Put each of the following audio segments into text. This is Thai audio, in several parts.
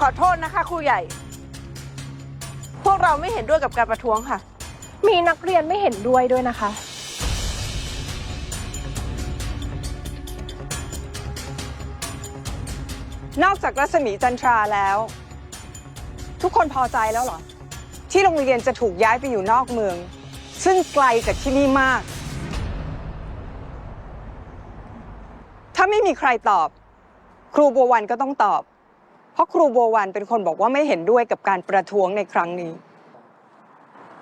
ขอโทษนะคะ ครูใหญ่ พวกเราไม่เห็นด้วยกับการประท้วงค่ะ มีนักเรียนไม่เห็นด้วยด้วยนะคะ นอกจากรัศมีจันทราแล้ว ทุกคนพอใจแล้วเหรอ ที่โรงเรียนจะถูกย้ายไปอยู่นอกเมือง ซึ่งไกลจากที่นี่มาก ถ้าไม่มีใครตอบ ครูบัววันก็ต้องตอบเพ ราะครูบัววันเป็นคนบอกว่าไม่เห็นด้วยกับการประท้วงในครั้งนี้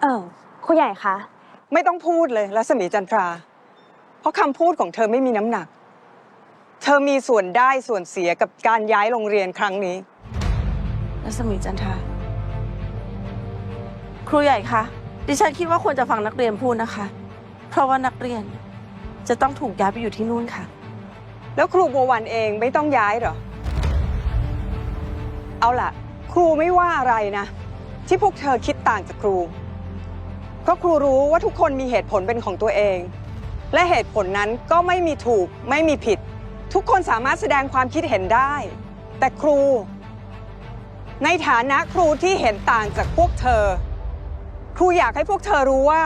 เออครูใหญ่คะ ไม่ต้องพูดเลยรัศมีจันทรา เพราะคำพูดของเธอไม่มีน้ำหนัก เธอมีส่วนได้ส่วนเสียกับการย้ายโรงเรียนครั้งนี้ รัศมีจันทรา ครูใหญ่คะ ดิฉันคิดว่าควรจะฟังนักเรียนพูดนะคะ เพราะว่านักเรียนจะต้องถูกย้ายไปอยู่ที่นู่นค่ะ แล้วครูบัววันเองไม่ต้องย้ายเหรอ เอาล่ะ ครูไม่ว่าอะไรนะ ที่พวกเธอคิดต่างจากครู เพราะครูรู้ว่าทุกคนมีเหตุผลเป็นของตัวเอง และเหตุผลนั้นก็ไม่มีถูกไม่มีผิด ทุกคนสามารถแสดงความคิดเห็นได้ แต่ครู ในฐานะครูที่เห็นต่างจากพวกเธอ ครูอยากให้พวกเธอรู้ว่า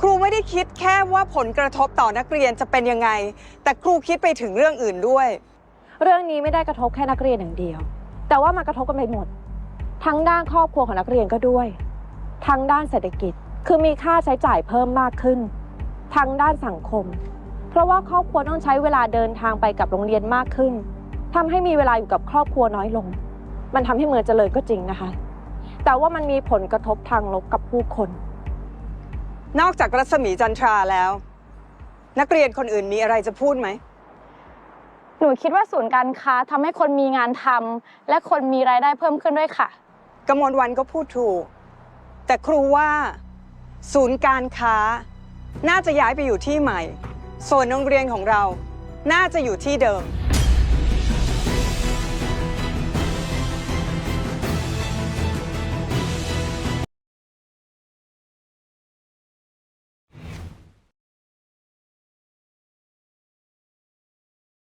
ครูไม่ได้คิดแค่ว่าผลกระทบต่อนักเรียนจะเป็นยังไง แต่ครูคิดไปถึงเรื่องอื่นด้วย เรื่องนี้ไม่ได้กระทบแค่นักเรียนอย่างเดียว แต่ว่ามันกระทบกันไปหมด ทั้งด้านครอบครัวของนักเรียนก็ด้วย ทั้งด้านเศรษฐกิจ คือมีค่าใช้จ่ายเพิ่มมากขึ้น ทั้งด้านสังคม เพราะว่าครอบครัวต้องใช้เวลาเดินทางไปกับโรงเรียนมากขึ้นทำให้มีเวลาอยู่กับครอบครัวน้อยลง มันทำให้เมืองเจริญก็จริงนะคะ แต่ว่ามันมีผลกระทบทางลบกับผู้คน นอกจากรัศมีจันทราแล้ว นักเรียนคนอื่นมีอะไรจะพูดไหม นูคิดว่าศูนย์การค้าทำให้คนมีงานทำและคนมีรายได้เพิ่มขึ้นด้วยค่ะ กมลวันก็พูดถูก แต่ครูว่า ศูนย์การค้า น่าจะย้ายไปอยู่ที่ใหม่ ส่วนโรงเรียนของเรา น่าจะอยู่ที่เดิม